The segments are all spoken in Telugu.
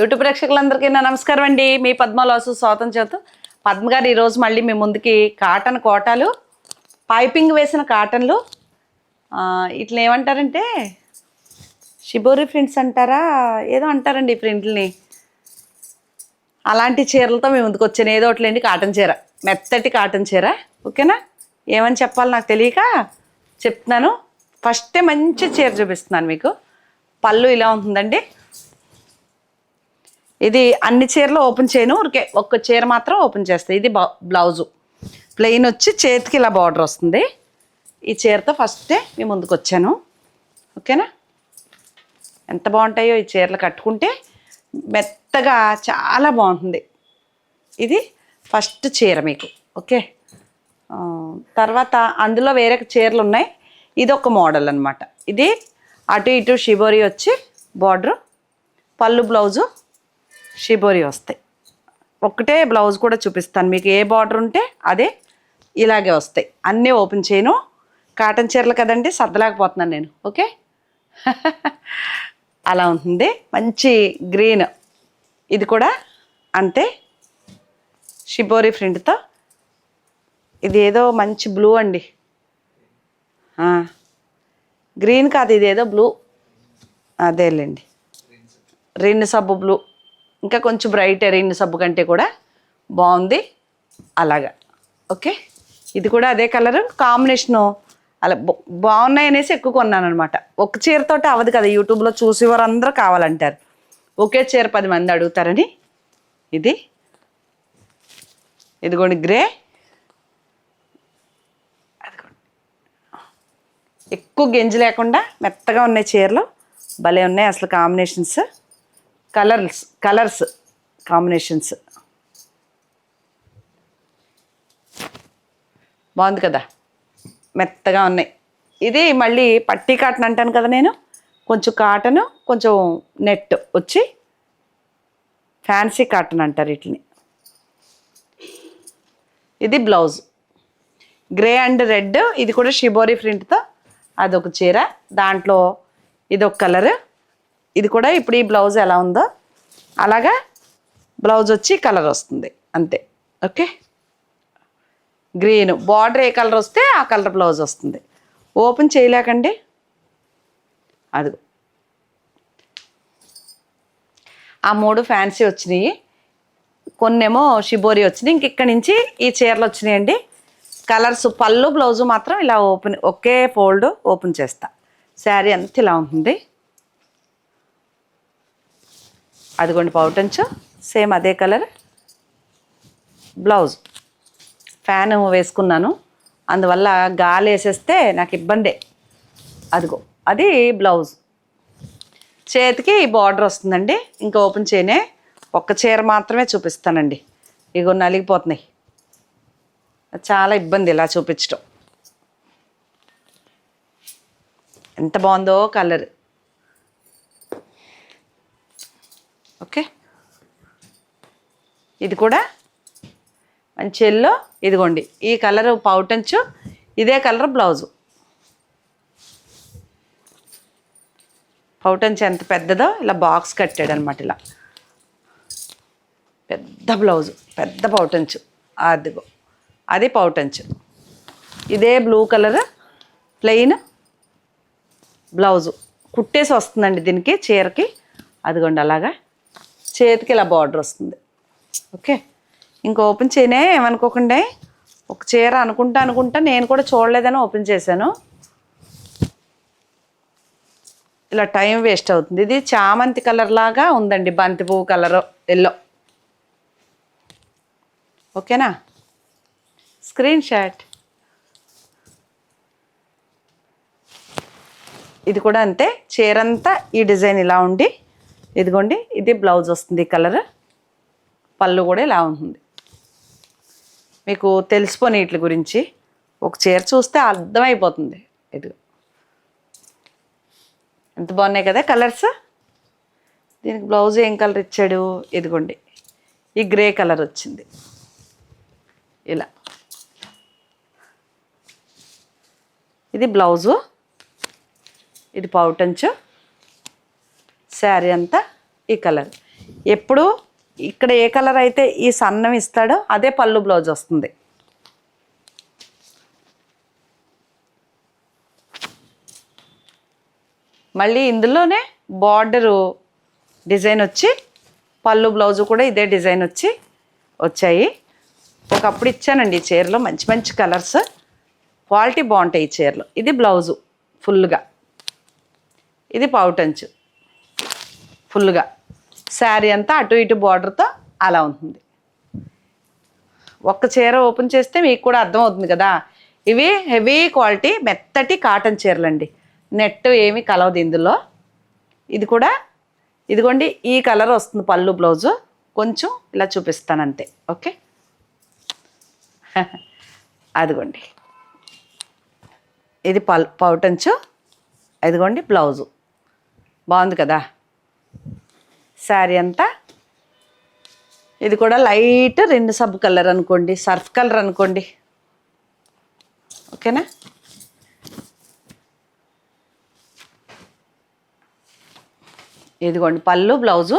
యూట్యూబ్ ప్రేక్షకులందరికీ నా నమస్కారం అండి. మీ పద్మలాసు స్వాతం చేత పద్మ గారు ఈరోజు మళ్ళీ మీ ముందుకి కాటన్ కోటాలు పైపింగ్ వేసిన కాటన్లు ఇట్లా ఏమంటారంటే షిబోరి ప్రింట్స్ అంటారా ఏదో అంటారండి ఈ ప్రింట్ని అలాంటి చీరలతో మేము ముందుకు వచ్చాను. ఏదో ఒకటిలేండి కాటన్ చీర. మెత్తటి కాటన్ చీర. ఓకేనా? ఏమని చెప్పాలి నాకు తెలియక చెప్తున్నాను. ఫస్టే మంచి చీర చూపిస్తున్నాను మీకు. పళ్ళు ఇలా ఉంటుందండి. ఇది అన్ని చీరలు ఓపెన్ చేయను ఊరికే ఒక్క చీర మాత్రం ఓపెన్ చేస్తాయి ఇది బ్లౌజు. ప్లెయిన్ వచ్చి చేతికి ఇలా బార్డర్ వస్తుంది. ఈ చీరతో ఫస్టే మీ ముందుకు వచ్చాను. ఓకేనా? ఎంత బాగుంటాయో ఈ చీరలు కట్టుకుంటే మెత్తగా చాలా బాగుంటుంది. ఇది ఫస్ట్ చీర మీకు. ఓకే? తర్వాత అందులో వేరే చీరలు ఉన్నాయి. ఇది ఒక మోడల్ అనమాట ఇది అటు ఇటు షిబోరి వచ్చి బార్డరు పళ్ళు బ్లౌజు షిబోరి వస్తాయి. ఒక్కటే బ్లౌజ్ కూడా చూపిస్తాను. మీకు ఏ బార్డర్ ఉంటే అదే ఇలాగే వస్తాయి. అన్నీ ఓపెన్ చేయను. కాటన్ చీరలు కదండి సర్దలేకపోతున్నాను నేను. ఓకే? అలా ఉంటుంది. మంచి గ్రీన్. ఇది కూడా అంతే. షిబోరి ప్రింట్తో. ఇది ఏదో మంచి బ్లూ అండి. గ్రీన్ కాదు ఇది ఏదో బ్లూ. అదేలేండి. రిన్ సబ్బు బ్లూ. ఇంకా కొంచెం బ్రైట్ రిన్ సబ్బు కంటే కూడా బాగుంది. అలాగా. ఓకే? ఇది కూడా అదే కలర్ కాంబినేషను అలా బాగున్నాయి అనేసి ఎక్కువ కొన్నాను అనమాట ఒక చీరతోటి అవ్వదు కదా యూట్యూబ్లో చూసి అందరూ కావాలంటారు. ఒకే చీర పది మంది అడుగుతారని. ఇది. ఇదిగోండి గ్రే. ఎక్కువ గెంజి లేకుండా మెత్తగా ఉన్నాయి చీరలు. భలే ఉన్నాయి అసలు కాంబినేషన్స్ కలర్స్ కలర్స్ కాంబినేషన్స్. బాగుంది కదా? మెత్తగా ఉన్నాయి. ఇది మళ్ళీ పట్టీ కాటన్ అంటాను కదా నేను. కొంచెం కాటన్ కొంచెం నెట్ వచ్చి ఫ్యాన్సీ కాటన్ అంటారు వీటిని. ఇది బ్లౌజ్. గ్రే అండ్ రెడ్ ఇది కూడా షిబోరి ప్రింట్తో అదొక చీర. దాంట్లో ఇదొక కలర్. ఇది కూడా ఇప్పుడు ఈ బ్లౌజ్ ఎలా ఉందో అలాగా బ్లౌజ్ వచ్చి కలర్ వస్తుంది అంతే. ఓకే? గ్రీన్. బార్డర్ ఏ కలర్ వస్తే ఆ కలర్ బ్లౌజ్ వస్తుంది. ఓపెన్ చేయలేకండి. అది ఆ మూడు ఫ్యాన్సీ వచ్చినాయి. కొన్నేమో షిబోరి వచ్చినాయి. ఇంక ఇక్కడి నుంచి ఈ చీరలు వచ్చినాయండి. కలర్స్ పళ్ళు బ్లౌజు మాత్రం ఇలా ఓపెన్ ఒకే ఫోల్డ్ ఓపెన్ చేస్తా. శారీ అంత ఇలా ఉంటుంది. అదిగోండి పౌటంచు సేమ్ అదే కలర్. బ్లౌజ్. ఫ్యాన్ వేసుకున్నాను. అందువల్ల గాలి వేసేస్తే నాకు ఇబ్బందే. అదిగో అది బ్లౌజ్. చేతికి బార్డర్ వస్తుందండి. ఇంకా ఓపెన్ చేయనే ఒక్క చీర మాత్రమే చూపిస్తానండి. ఇగో నలిగిపోతున్నాయి. చాలా ఇబ్బంది ఇలా చూపించడం ఎంత బాగుందో కలర్. ఓకే. ఇది కూడా మంచి ఎల్లో ఇదిగోండి ఈ కలర్ పౌటంచు ఇదే కలర్ బ్లౌజు పౌటంచు ఎంత పెద్దదో ఇలా బాక్స్ కట్టాడు అనమాట ఇలా. పెద్ద బ్లౌజు పెద్ద పౌటంచు అదిగో అది పౌటంచు ఇదే బ్లూ కలర్ ప్లెయిన్ బ్లౌజు కుట్టేసి వస్తుందండి దీనికి చీరకి. అదిగోండి అలాగా చేతికి ఇలా బార్డర్ వస్తుంది. ఓకే ఇంకా ఓపెన్ చేయనే ఏమనుకోకుండా ఒక చీర అనుకుంటా అనుకుంటా నేను కూడా చూడలేదని ఓపెన్ చేశాను. ఇలా టైం వేస్ట్ అవుతుంది. ఇది చామంతి కలర్ లాగా ఉందండి. బంతి పువ్వు కలర్ ఎల్లో ఓకేనా స్క్రీన్ షాట్ ఇది కూడా అంతే. చీర అంతా ఈ డిజైన్ ఇలా ఉండి ఇదిగోండి ఇది బ్లౌజ్ వస్తుంది కలర్. పళ్ళు కూడా ఇలా ఉంటుంది. మీకు తెలిసిపోని వీటి గురించి ఒక చీర చూస్తే అర్థమైపోతుంది. ఇది ఎంత బాగున్నాయి కదా కలర్స్? దీనికి బ్లౌజ్ ఏం కలర్ ఇచ్చాడు? ఇదిగోండి ఈ గ్రే కలర్ వచ్చింది. ఇలా. ఇది బ్లౌజు. ఇది పౌటంచు శారీ అంతా ఈ కలర్. ఎప్పుడు ఇక్కడ ఏ కలర్ అయితే ఈ సన్నం ఇస్తాడో అదే పళ్ళు బ్లౌజ్ వస్తుంది. మళ్ళీ ఇందులోనే బార్డరు డిజైన్ వచ్చి పళ్ళు బ్లౌజ్ కూడా ఇదే డిజైన్ వచ్చి వచ్చాయి. ఒకప్పుడు ఇచ్చానండి ఈ చీరలో మంచి మంచి కలర్స్. క్వాలిటీ బాగుంటాయి ఈ చీరలో. ఇది బ్లౌజు ఫుల్గా. ఇది పౌటంచు ఫుల్గా. శారీ అంతా అటు ఇటు బార్డర్తో అలా ఉంటుంది. ఒక్క చీర ఓపెన్ చేస్తే మీకు కూడా అర్థం అవుతుంది కదా. ఇవి హెవీ క్వాలిటీ మెత్తటి కాటన్ చీరలండి. నెట్ ఏమీ కలవదు ఇందులో. ఇది కూడా ఇదిగోండి ఈ కలర్ వస్తుంది పళ్ళు బ్లౌజు. కొంచెం ఇలా చూపిస్తాను అంతే. ఓకే? అదిగోండి. ఇది పల్ పౌటంచు. ఇదిగోండి బ్లౌజు. బాగుంది కదా? శారీ అంతా. ఇది కూడా లైట్ రెండు సబ్ కలర్ అనుకోండి సర్ఫ్ కలర్ అనుకోండి. ఓకేనా? ఇదిగోండి పళ్ళు బ్లౌజు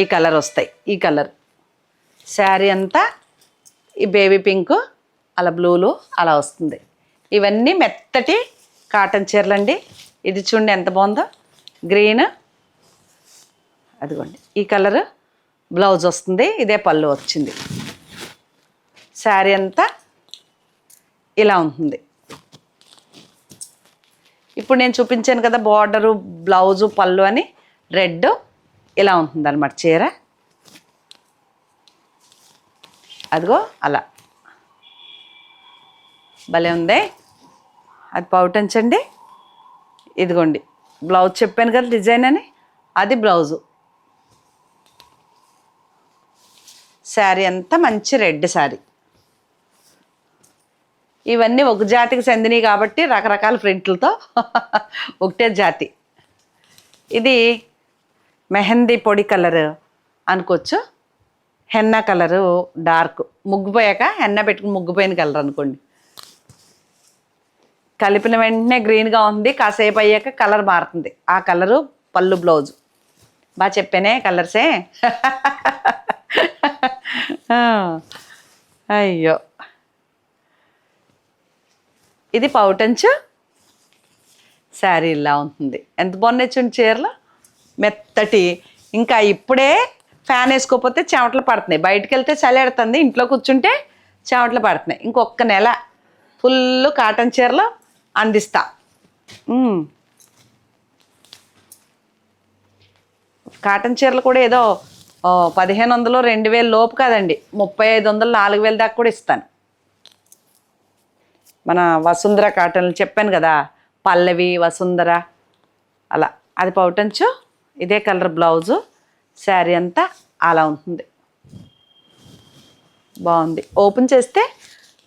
ఈ కలర్ వస్తాయి ఈ కలర్. శారీ అంతా ఈ బేబీ పింక్ అలా బ్లూలు అలా వస్తుంది. ఇవన్నీ మెత్తటి కాటన్ చీరలండి. ఇది చూడండి ఎంత బాగుందో. గ్రీన్ అదిగోండి. ఈ కలర్ బ్లౌజ్ వస్తుంది ఇదే పళ్ళు వచ్చింది. శారీ అంతా ఇలా ఉంటుంది. ఇప్పుడు నేను చూపించాను కదా బార్డరు బ్లౌజు పళ్ళు అని రెడ్ ఇలా ఉంటుంది అనమాట చీర. అదిగో అలా. భలే ఉంది. అది పౌటంచండి. ఇదిగోండి. బ్లౌజ్ చెప్పాను కదా డిజైన్ అని అది బ్లౌజు. శారీ అంతా మంచి రెడ్ శారీ. ఇవన్నీ ఒక జాతికి చెందినవి కాబట్టి రకరకాల ప్రింట్లతో ఒకటే జాతి. ఇది మెహందీ పొడి కలర్ అనుకోవచ్చు. Henna colour dark. ముగ్గుపోయాక హెన్న పెట్టుకుని ముగ్గుపోయిన కలర్ అనుకోండి. కలిపిన వెంటనే గ్రీన్గా ఉంది కాసేపు అయ్యాక కలర్ మారుతుంది. ఆ కలరు పళ్ళు బ్లౌజ్. బాగా చెప్పానే కలర్సే. అయ్యో. ఇది పౌటంచు శారీ ఇలా ఉంటుంది. ఎంత బాగున్నాయి చూడండి చీరలు. మెత్తటి. ఇంకా ఇప్పుడే ఫ్యాన్ వేసుకోకపోతే చెమటలు పడుతున్నాయి. బయటకు వెళ్తే చలేడుతుంది ఇంట్లో కూర్చుంటే చెమటలు పడుతున్నాయి. ఇంకొక నెల ఫుల్ కాటన్ చీరలు అందిస్తా. కాటన్ చీరలు కూడా ఏదో పదిహేను వందలు రెండు వేలు లోపు కాదండి. ముప్పై ఐదు వందలు నాలుగు వేల దాకా కూడా ఇస్తాను. మన వసుంధర కాటన్లు చెప్పాను కదా పల్లవి వసుంధర అలా. అది పౌటంచు ఇదే కలర్ బ్లౌజు శారీ అంతా అలా ఉంటుంది. బాగుంది. ఓపెన్ చేస్తే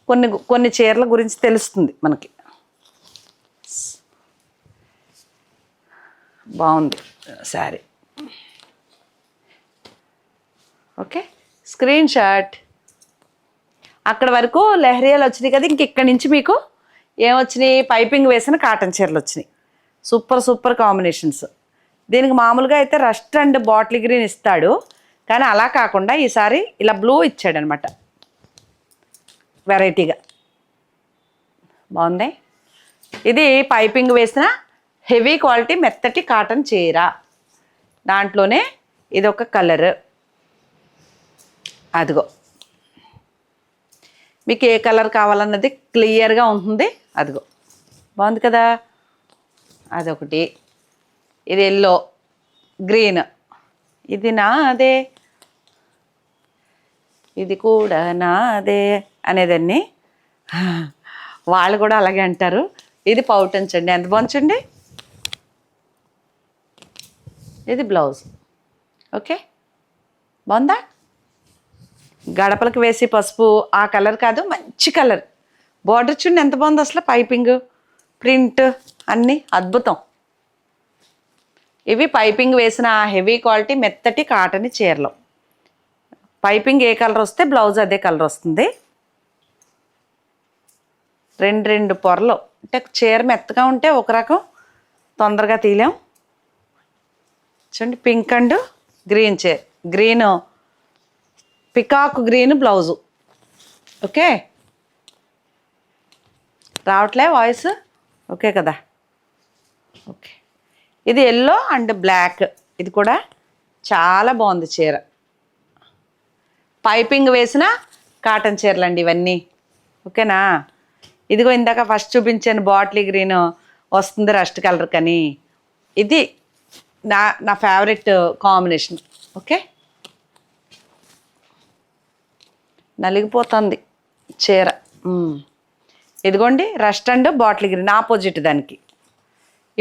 కొన్ని కొన్ని చీరల గురించి తెలుస్తుంది మనకి. బాగుంది శారీ. ఓకే? Screen shot. అక్కడ వరకు లెహరియాలు వచ్చినాయి కదా ఇంక ఇక్కడి నుంచి మీకు ఏమొచ్చినాయి పైపింగ్ వేసిన కాటన్ చీరలు వచ్చినాయి. Super super combinations. దీనికి మామూలుగా అయితే రస్ట్ అండ్ బాటిల్ గ్రీన్ ఇస్తాడు. కానీ అలా కాకుండా ఈసారి ఇలా బ్లూ ఇచ్చాడనమాట. వెరైటీగా. బాగుంది. ఇది పైపింగ్ వేసిన హెవీ క్వాలిటీ మెత్తటి కాటన్ చీర. దాంట్లోనే ఇది ఒక కలర్. అదిగో. మీకు ఏ కలర్ కావాలన్నది క్లియర్గా ఉంటుంది. అదిగో. బాగుంది కదా? అదొకటి. ఇది ఎల్లో. గ్రీన్. ఇది నాదే. ఇది కూడా నాదే అనేదాన్ని. వాళ్ళు కూడా అలాగే అంటారు. ఇది పౌటంచండి. ఎంత బాగుంచండి ఇది బ్లౌజ్. ఓకే? బాగుందా? గడపలకు వేసి పసుపు ఆ కలర్ కాదు మంచి కలర్. బార్డర్ చూడండి ఎంత బాగుంది అసలు పైపింగ్ ప్రింట్ అన్నీ అద్భుతం. ఇవి పైపింగ్ వేసిన హెవీ క్వాలిటీ మెత్తటి కాటన్ చీరలు. పైపింగ్ ఏ కలర్ వస్తే బ్లౌజ్ అదే కలర్ వస్తుంది. రెండు రెండు పొరలు. అంటే చీర మెత్తగా ఉంటే ఒక రకం తొందరగా తీయలేం చూడండి పింక్ అండ్ గ్రీన్ చీర. Green peacock green blouse. Okay? రావట్లే వాయిస్? ఓకే కదా. ఓకే. ఇది ఎల్లో అండ్ బ్లాక్. ఇది కూడా చాలా బాగుంది చీర. పైపింగ్ వేసిన కాటన్ చీరలు అండి ఇవన్నీ. ఓకేనా? ఇదిగో ఇందాక ఫస్ట్ చూపించాను బాటిల్ గ్రీన్ వస్తుంది రస్ట్ కలర్ కానీ. ఇది నా నా ఫేవరెట్ కాంబినేషన్. ఓకే? నలిగిపోతుంది చీర. ఇదిగోండి rust and bottle green opposite దానికి.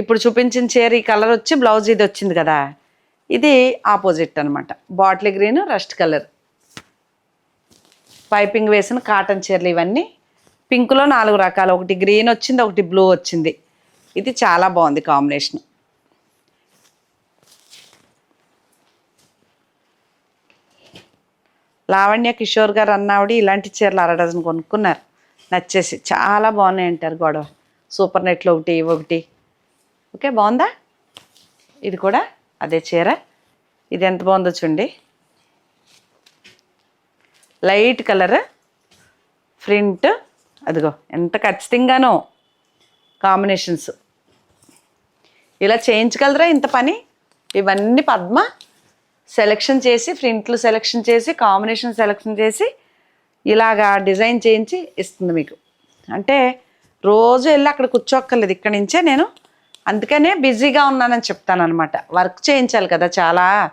ఇప్పుడు చూపించిన చీర ఈ కలర్ వచ్చి బ్లౌజ్ ఇది వచ్చింది కదా ఇది ఆపోజిట్ అనమాట bottle green rust colour. Piping వేసిన కాటన్ చీరలు ఇవన్నీ. పింక్లో నాలుగు రకాలు ఒకటి గ్రీన్ వచ్చింది ఒకటి బ్లూ వచ్చింది. ఇది చాలా బాగుంది కాంబినేషన్. లావణ్య కిషోర్ గారు అన్నావిడ ఇలాంటి చీరలు అర డజన్ కొనుక్కున్నారు. నచ్చేసి. చాలా బాగున్నాయి అంటారు గొడవ. సూపర్ నెట్లో ఒకటి ఒకటి. ఓకే బాగుందా? ఇది కూడా అదే చీర. ఇది ఎంత బాగుందో చూడండి. Light colour. ప్రింట్. అదిగో ఎంత ఖచ్చితంగానో కాంబినేషన్స్. ఇలా చేయించగలరా ఇంత పని? ఇవన్నీ పద్మ. సెలెక్షన్ చేసి ప్రింట్లు సెలెక్షన్ చేసి కాంబినేషన్ సెలెక్షన్ చేసి ఇలాగా డిజైన్ చేయించి ఇస్తుంది మీకు. అంటే రోజు వెళ్ళి అక్కడ కూర్చోక్కర్లేదు. ఇక్కడి నుంచే నేను అందుకనే బిజీగా ఉన్నానని చెప్తాను అనమాట వర్క్ చేయించాలి కదా చాలా.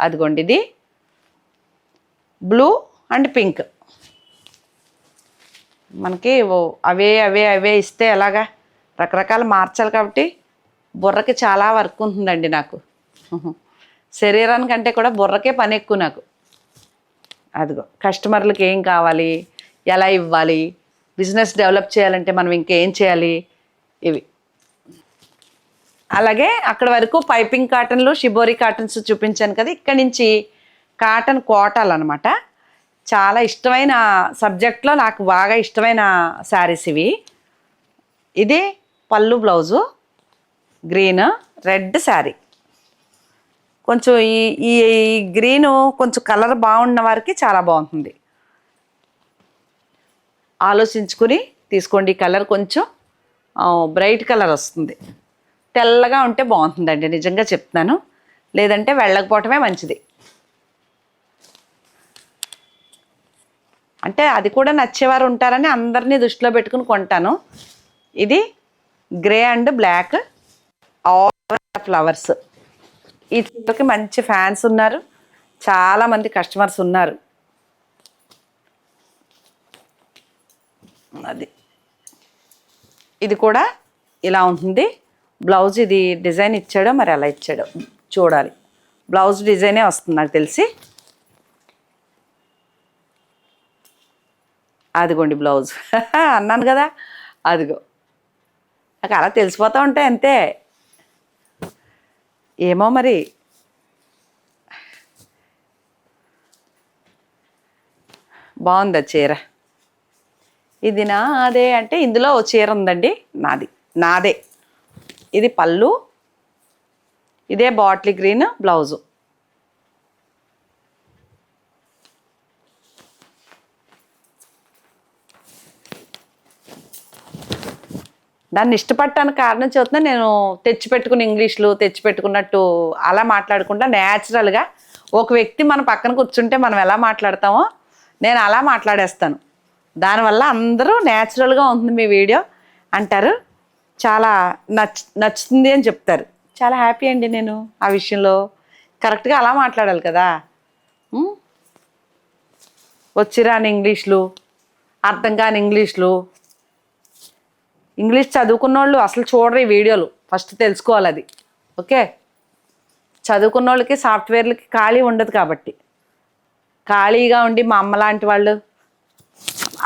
అదిగోండి ఇది. బ్లూ అండ్ పింక్ మనకి ఓ- అవే అవే అవే ఇస్తే ఎలాగా? రకరకాలు మార్చాలి కాబట్టి బుర్రకి చాలా వర్క్ ఉంటుందండి నాకు. శరీరానికంటే కూడా బుర్రకే పని ఎక్కువ నాకు. అదిగో కస్టమర్లకు ఏం కావాలి ఎలా ఇవ్వాలి బిజినెస్ డెవలప్ చేయాలంటే మనం ఇంకేం చేయాలి ఇవి. అలాగే అక్కడ వరకు పైపింగ్ కాటన్లు షిబోరి కాటన్స్ చూపించాను కదా ఇక్కడి నుంచి కాటన్ కోటాలు అనమాట చాలా ఇష్టమైన సబ్జెక్ట్లో నాకు బాగా ఇష్టమైన శారీస్ ఇవి. ఇది పళ్ళు బ్లౌజు గ్రీన్ రెడ్ శారీ. కొంచెం ఈ ఈ గ్రీన్ కొంచెం కలర్ బాగున్న వారికి చాలా బాగుంటుంది. ఆలోచించుకుని తీసుకోండి. ఈ కలర్ కొంచెం బ్రైట్ కలర్ వస్తుంది. తెల్లగా ఉంటే బాగుంటుందండి. నిజంగా చెప్తున్నాను. లేదంటే వెళ్ళకపోవటమే మంచిది. అంటే అది కూడా నచ్చేవారు ఉంటారని అందరినీ దృష్టిలో పెట్టుకుని కొంటాను. ఇది grey and black all flowers. ఈ చీరకి మంచి ఫ్యాన్స్ ఉన్నారు. చాలా మంది కస్టమర్స్ ఉన్నారు. అది. ఇది కూడా ఇలా ఉంటుంది. బ్లౌజ్ ఇది డిజైన్ ఇచ్చాడో మరి అలా ఇచ్చాడో చూడాలి. బ్లౌజ్ డిజైనే వస్తుంది నాకు తెలిసి. అదిగోండి బ్లౌజ్. అన్నాను కదా. అదిగో. నాకు అలా తెలిసిపోతూ ఉంటాయి అంతే. ఏమో మరి. బాగుందా చీర? ఇది నాదే అంటే ఇందులో ఓ చీర ఉందండి. నాది. నాదే. ఇది పళ్ళు. ఇదే బాటిల్ గ్రీన్ బ్లౌజు. దాన్ని ఇష్టపడటానికి కారణం చూస్తున్నా నేను తెచ్చిపెట్టుకుని ఇంగ్లీష్లు తెచ్చిపెట్టుకున్నట్టు అలా మాట్లాడకుండా న్యాచురల్గా ఒక వ్యక్తి మన పక్కన కూర్చుంటే మనం ఎలా మాట్లాడతామో నేను అలా మాట్లాడేస్తాను. దానివల్ల అందరూ న్యాచురల్గా ఉంటుంది మీ వీడియో అంటారు. చాలా నచ్ నచ్చుతుంది అని చెప్తారు. చాలా హ్యాపీ అండి నేను ఆ విషయంలో. కరెక్ట్గా అలా మాట్లాడాలి కదా. వచ్చిరాని ఇంగ్లీష్లు అర్థం కాని ఇంగ్లీష్లు ఇంగ్లీష్ చదువుకున్న వాళ్ళు అసలు చూడరు ఈ వీడియోలు. ఫస్ట్ తెలుసుకోవాలి అది. ఓకే? చదువుకున్న వాళ్ళకి సాఫ్ట్వేర్లకి ఖాళీ ఉండదు కాబట్టి. ఖాళీగా ఉండి మా అమ్మ లాంటి వాళ్ళు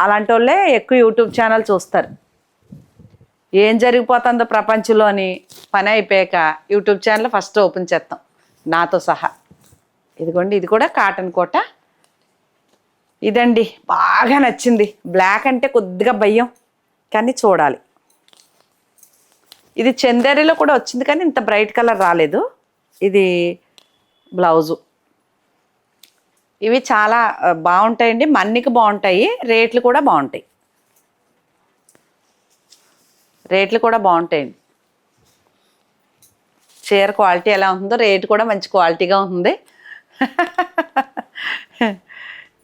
అలాంటి వాళ్ళే ఎక్కువ యూట్యూబ్ ఛానల్ చూస్తారు. ఏం జరిగిపోతుందో ప్రపంచంలో అని పని అయిపోయాక యూట్యూబ్ ఛానల్ ఫస్ట్ ఓపెన్ చేస్తాం నాతో సహా. ఇదిగోండి ఇది కూడా కాటన్ కోట. ఇదండి బాగా నచ్చింది. బ్లాక్ అంటే కొద్దిగా భయం కానీ చూడాలి. ఇది చందేరిలో కూడా వచ్చింది కానీ ఇంత బ్రైట్ కలర్ రాలేదు. ఇది బ్లౌజు. ఇవి చాలా బాగుంటాయండి. మన్నికి బాగుంటాయి. రేట్లు కూడా బాగుంటాయి. రేట్లు కూడా బాగుంటాయండి చీర క్వాలిటీ ఎలా ఉంటుందో రేటు కూడా మంచి క్వాలిటీగా ఉంది.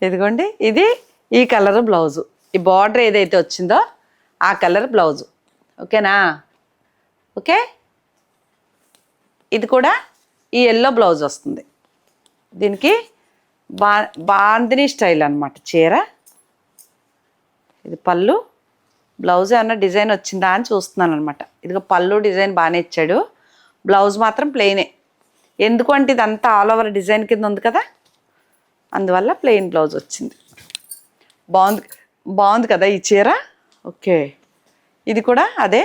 ఇదిగోండి ఇది ఈ కలర్ బ్లౌజు. ఈ బార్డర్ ఏదైతే వచ్చిందో ఆ కలర్ బ్లౌజు. ఓకేనా? ఓకే? ఇది కూడా ఈ ఎల్లో బ్లౌజ్ వస్తుంది. దీనికి బా బాందిని స్టైల్ అనమాట చీర. ఇది పళ్ళు. బ్లౌజ్ ఏమన్నా డిజైన్ వచ్చిందా అని చూస్తున్నాను అనమాట ఇదిగో పళ్ళు డిజైన్ బాగానే ఇచ్చాడు. బ్లౌజ్ మాత్రం ప్లెయినే ఎందుకు అంటే ఇదంతా ఆల్ ఓవర్ డిజైన్ కింద ఉంది కదా? అందువల్ల ప్లెయిన్ బ్లౌజ్ వచ్చింది. బాగుంది బాగుంది కదా ఈ చీర? ఓకే. ఇది కూడా అదే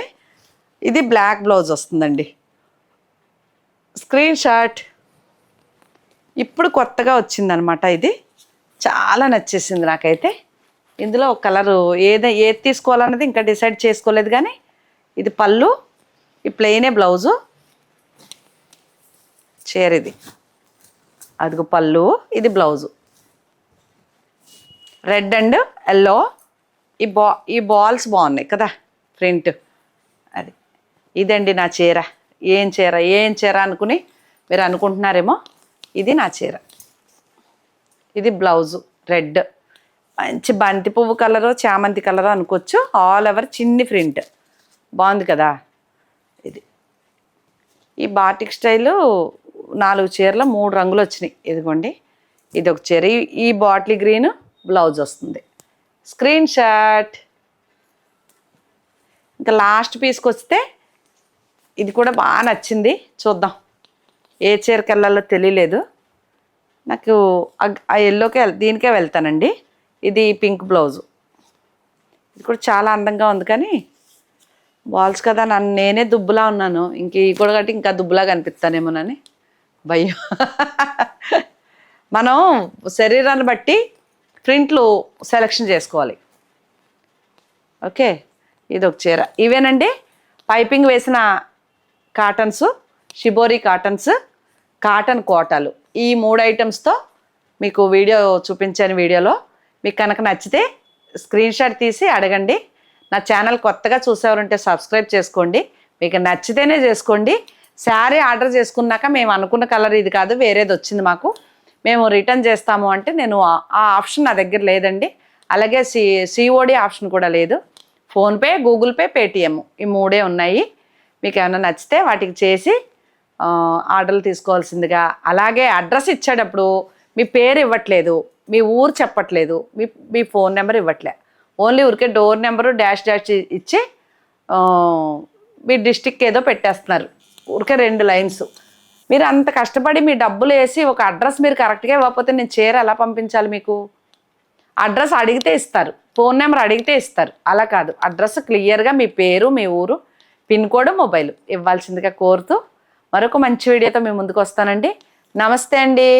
ఇది బ్లాక్ బ్లౌజ్ వస్తుందండి. Screen shot. ఇప్పుడు కొత్తగా వచ్చిందనమాట ఇది. చాలా నచ్చేసింది నాకైతే. ఇందులో కలరు ఏది ఏది తీసుకోవాలన్నది ఇంకా డిసైడ్ చేసుకోలేదు కానీ ఇది పళ్ళు ఈ ప్లెయినే బ్లౌజు. చీర ఇది. అదిగో పళ్ళు ఇది బ్లౌజు. Red and yellow. ఈ బా ఈ బాల్స్ బాగున్నాయి కదా ప్రింట్. ఇదండి నా చీర. ఏం చీర? ఏం చీర అనుకుని మీరు అనుకుంటున్నారేమో? ఇది నా చీర. ఇది బ్లౌజు రెడ్. మంచి బంతి పువ్వు కలరు చామంతి కలరు అనుకోవచ్చు. ఆల్ ఓవర్ చిన్ని ప్రింట్. బాగుంది కదా? ఇది. ఈ బాటిక్ స్టైలు నాలుగు చీరలు మూడు రంగులు వచ్చినాయి. ఇదిగోండి. ఇది ఒక చీర. ఈ- బాటిల్ గ్రీన్ బ్లౌజ్ వస్తుంది. స్క్రీన్ షాట్ ఇంకా లాస్ట్ పీస్కి వస్తే ఇది కూడా బాగా నచ్చింది. చూద్దాం. ఏ చీరకి వెళ్ళాలో తెలియలేదు. నాకు ఆ- ఎల్లోకే దీనికే వెళ్తానండి. ఇది పింక్ బ్లౌజు. ఇది కూడా చాలా అందంగా ఉంది కానీ బాల్స్ కదా నన్ను నేనే దుబ్బులా ఉన్నాను. ఇంక ఈ కూడా కాబట్టి ఇంకా దుబ్బులా కనిపిస్తానేమోనని భయం. మనం శరీరాన్ని బట్టి ప్రింట్లు సెలెక్షన్ చేసుకోవాలి. ఓకే. ఇది ఒక చీర. ఇవేనండి? పైపింగ్ వేసిన కాటన్స్ షిబోరి కాటన్స్ కాటన్ కోటాలు. ఈ మూడు ఐటమ్స్తో మీకు వీడియో చూపించాను వీడియోలో. మీకు కనుక నచ్చితే స్క్రీన్ షాట్ తీసి అడగండి. నా ఛానల్ కొత్తగా చూసేవారుంటే సబ్స్క్రైబ్ చేసుకోండి. మీకు నచ్చితేనే చేసుకోండి. శారీ ఆర్డర్ చేసుకున్నాక మేము అనుకున్న కలర్ ఇది కాదు వేరేది వచ్చింది మాకు. మేము రిటర్న్ చేస్తాము అంటే నేను ఆ- ఆ ఆప్షన్ నా దగ్గర లేదండి. అలాగే సి సిఓడి ఆప్షన్ కూడా లేదు. ఫోన్పే గూగుల్ పే పేటిఎం ఈ మూడే ఉన్నాయి. మీకు ఏమైనా నచ్చితే వాటికి చేసి ఆర్డర్లు తీసుకోవాల్సిందిగా. అలాగే అడ్రస్ ఇచ్చేటప్పుడు మీ పేరు ఇవ్వట్లేదు మీ ఊరు చెప్పట్లేదు మీ మీ ఫోన్ నెంబర్ ఇవ్వట్లే. ఓన్లీ ఊరికే డోర్ నెంబరు డాష్ డాష్ ఇచ్చి మీ డిస్టిక్ ఏదో పెట్టేస్తున్నారు. ఊరికే రెండు లైన్స్. మీరు అంత కష్టపడి మీ డబ్బులు వేసి ఒక అడ్రస్ మీరు కరెక్ట్గా ఇవ్వకపోతే నేను చీర ఎలా పంపించాలి మీకు? అడ్రస్ అడిగితే ఇస్తారు. ఫోన్ నెంబర్ అడిగితే ఇస్తారు. అలా కాదు. అడ్రస్ క్లియర్గా మీ పేరు మీ ఊరు పిన్ కోడ్ మొబైల్ ఇవ్వాల్సిందిగా కోరుతూ మరొక మంచి వీడియోతో మేము ముందుకు వస్తానండి. నమస్తే అండి.